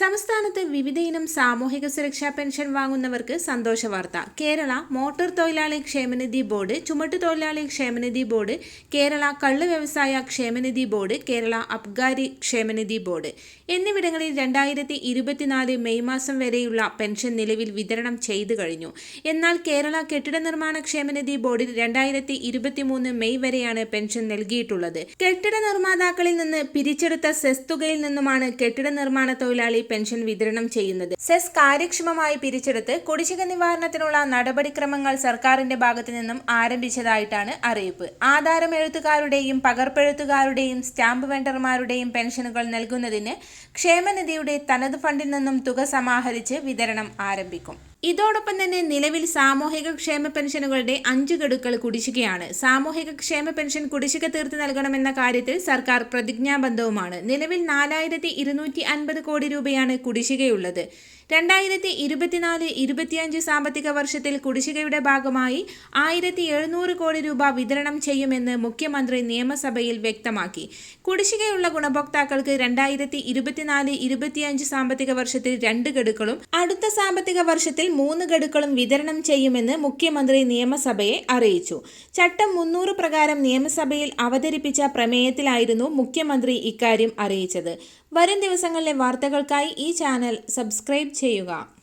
സംസ്ഥാനത്ത് വിവിധയിനം സാമൂഹിക സുരക്ഷാ പെൻഷൻ വാങ്ങുന്നവർക്ക് സന്തോഷ വാർത്ത. കേരള മോട്ടോർ തൊഴിലാളി ക്ഷേമനിധി ബോർഡ് ചുമട്ടു തൊഴിലാളി ക്ഷേമനിധി ബോർഡ് കേരള കള്ള് വ്യവസായ ക്ഷേമനിധി ബോർഡ് കേരള അബ്ഗാരി ക്ഷേമനിധി ബോർഡ്. എന്നിവിടങ്ങളിൽ രണ്ടായിരത്തി ഇരുപത്തിനാല് മെയ് മാസം വരെയുള്ള പെൻഷൻ നിലവിൽ വിതരണം ചെയ്തു കഴിഞ്ഞു. എന്നാൽ കേരള കെട്ടിട നിർമ്മാണ ക്ഷേമനിധി ബോർഡിൽ രണ്ടായിരത്തി ഇരുപത്തിമൂന്ന് മെയ് വരെയാണ് പെൻഷൻ നൽകിയിട്ടുള്ളത്. കെട്ടിട നിർമ്മാതാക്കളിൽ നിന്ന് പിരിച്ചെടുത്ത സെസ് തുകയിൽ നിന്നുമാണ് കെട്ടിട നിർമ്മാണ തൊഴിലാളി പെൻഷൻ വിതരണം ചെയ്യുന്നത്. സെസ് കാര്യക്ഷമമായി പിരിച്ചെടുത്ത് കുടിശ്ശിക നിവാരണത്തിനുള്ള നടപടിക്രമങ്ങൾ സർക്കാരിന്റെ ഭാഗത്തു നിന്നും ആരംഭിച്ചതായിട്ടാണ് അറിയിപ്പ്. ആധാരം എഴുത്തുകാരുടെയും പകർപ്പെഴുത്തുകാരുടെയും സ്റ്റാമ്പ് വെണ്ടർമാരുടെയും പെൻഷനുകൾ നൽകുന്നതിന് ക്ഷേമനിധിയുടെ തനത് ഫണ്ടിൽ നിന്നും തുക സമാഹരിച്ച് വിതരണം ആരംഭിക്കും. ഇതോടൊപ്പം തന്നെ നിലവിൽ സാമൂഹിക ക്ഷേമ പെൻഷനുകളുടെ അഞ്ച് ഗഡുക്കൾ കുടിശ്ശികയാണ്. സാമൂഹിക ക്ഷേമ പെൻഷൻ കുടിശ്ശിക തീർത്ത് നൽകണമെന്ന കാര്യത്തിൽ സർക്കാർ പ്രതിജ്ഞാബദ്ധവുമാണ്. നിലവിൽ നാലായിരത്തി ഇരുന്നൂറ്റി അൻപത് കോടി രൂപയാണ് കുടിശ്ശികയുള്ളത്. രണ്ടായിരത്തി ഇരുപത്തിനാല് ഇരുപത്തിയഞ്ച് സാമ്പത്തിക വർഷത്തിൽ കുടിശ്ശികയുടെ ഭാഗമായി ആയിരത്തി എഴുന്നൂറ് കോടി രൂപ വിതരണം ചെയ്യുമെന്ന് മുഖ്യമന്ത്രി നിയമസഭയിൽ വ്യക്തമാക്കി. കുടിശ്ശികയുള്ള ഗുണഭോക്താക്കൾക്ക് രണ്ടായിരത്തി ഇരുപത്തിനാല് ഇരുപത്തിയഞ്ച് സാമ്പത്തിക വർഷത്തിൽ രണ്ട് ഗഡുക്കളും അടുത്ത സാമ്പത്തിക വർഷത്തിൽ മൂന്ന് ഗഡുക്കളും വിതരണം ചെയ്യുമെന്ന് മുഖ്യമന്ത്രി നിയമസഭയെ അറിയിച്ചു. ചട്ടം മുന്നൂറ് പ്രകാരം നിയമസഭയിൽ അവതരിപ്പിച്ച പ്രമേയത്തിലായിരുന്നു മുഖ്യമന്ത്രി ഇക്കാര്യം അറിയിച്ചത്. വരും ദിവസങ്ങളിലെ വാർത്തകൾക്കായി ഈ ചാനൽ സബ്സ്ക്രൈബ് ചെയ്യുക.